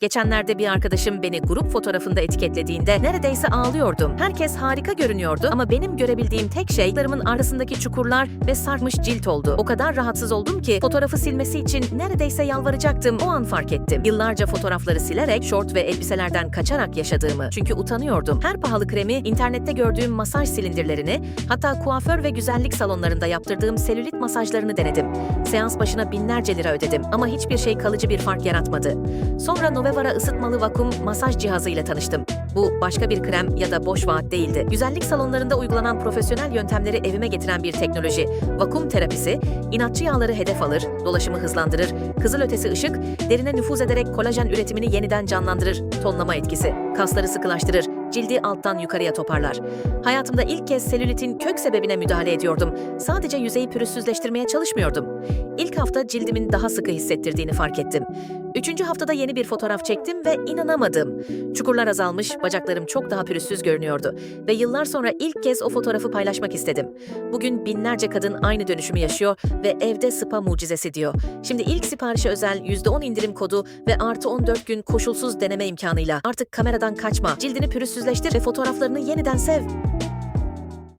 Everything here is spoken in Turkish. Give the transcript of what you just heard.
Geçenlerde bir arkadaşım beni grup fotoğrafında etiketlediğinde neredeyse ağlıyordum. Herkes harika görünüyordu ama benim görebildiğim tek şey larımın arasındaki çukurlar ve sarkmış cilt oldu. O kadar rahatsız oldum ki fotoğrafı silmesi için neredeyse yalvaracaktım. O an fark ettim. Yıllarca fotoğrafları silerek şort ve elbiselerden kaçarak yaşadığımı. Çünkü utanıyordum. Her pahalı kremi, internette gördüğüm masaj silindirlerini, hatta kuaför ve güzellik salonlarında yaptırdığım selülit masajlarını denedim. Seans başına binlerce lira ödedim ama hiçbir şey kalıcı bir fark yaratmadı. Sonra Novevara ısıtmalı vakum masaj cihazıyla tanıştım. Bu başka bir krem ya da boş vaat değildi. Güzellik salonlarında uygulanan profesyonel yöntemleri evime getiren bir teknoloji. Vakum terapisi, inatçı yağları hedef alır, dolaşımı hızlandırır, kızılötesi ışık, derine nüfuz ederek kolajen üretimini yeniden canlandırır, tonlama etkisi, kasları sıkılaştırır, cildi alttan yukarıya toparlar. Hayatımda ilk kez selülitin kök sebebine müdahale ediyordum. Sadece yüzeyi pürüzsüzleştirmeye çalışmıyordum. İlk hafta cildimin daha sıkı hissettirdiğini fark ettim. Üçüncü haftada yeni bir fotoğraf çektim ve inanamadım. Çukurlar azalmış, bacaklarım çok daha pürüzsüz görünüyordu. Ve yıllar sonra ilk kez o fotoğrafı paylaşmak istedim. Bugün binlerce kadın aynı dönüşümü yaşıyor ve evde spa mucizesi diyor. Şimdi ilk siparişe özel %10 indirim kodu ve artı 14 gün koşulsuz deneme imkanıyla artık kameradan kaçma, cildini pürüzsüzleştir ve fotoğraflarını yeniden sev.